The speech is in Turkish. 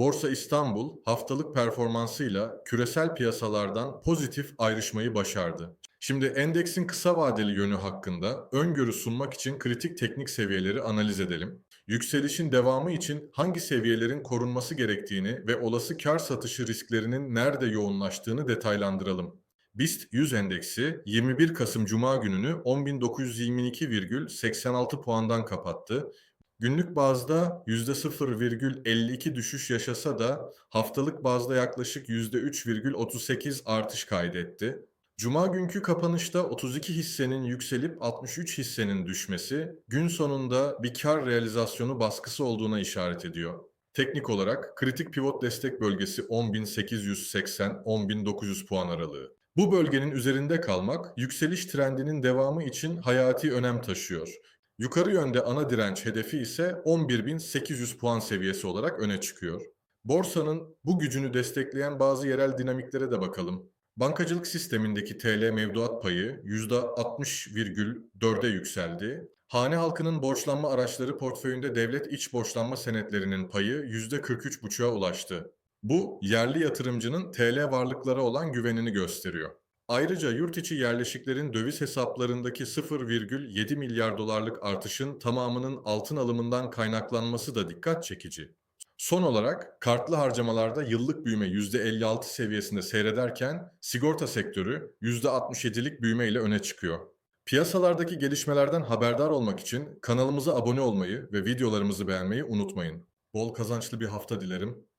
Borsa İstanbul haftalık performansıyla küresel piyasalardan pozitif ayrışmayı başardı. Şimdi endeksin kısa vadeli yönü hakkında öngörü sunmak için kritik teknik seviyeleri analiz edelim. Yükselişin devamı için hangi seviyelerin korunması gerektiğini ve olası kar satışı risklerinin nerede yoğunlaştığını detaylandıralım. BIST 100 endeksi 21 Kasım Cuma gününü 10.922,86 puandan kapattı. Günlük bazda %0,52 düşüş yaşasa da haftalık bazda yaklaşık %3,38 artış kaydetti. Cuma günkü kapanışta 32 hissenin yükselip 63 hissenin düşmesi gün sonunda bir kar realizasyonu baskısı olduğuna işaret ediyor. Teknik olarak kritik pivot destek bölgesi 10.880-10.900 puan aralığı. Bu bölgenin üzerinde kalmak yükseliş trendinin devamı için hayati önem taşıyor. Yukarı yönde ana direnç hedefi ise 11.800 puan seviyesi olarak öne çıkıyor. Borsanın bu gücünü destekleyen bazı yerel dinamiklere de bakalım. Bankacılık sistemindeki TL mevduat payı %60,4'e yükseldi. Hane halkının borçlanma araçları portföyünde devlet iç borçlanma senetlerinin payı %43,5'a ulaştı. Bu yerli yatırımcının TL varlıklara olan güvenini gösteriyor. Ayrıca yurt içi yerleşiklerin döviz hesaplarındaki 0,7 milyar dolarlık artışın tamamının altın alımından kaynaklanması da dikkat çekici. Son olarak kartlı harcamalarda yıllık büyüme %56 seviyesinde seyrederken sigorta sektörü %67'lik büyüme ile öne çıkıyor. Piyasalardaki gelişmelerden haberdar olmak için kanalımıza abone olmayı ve videolarımızı beğenmeyi unutmayın. Bol kazançlı bir hafta dilerim.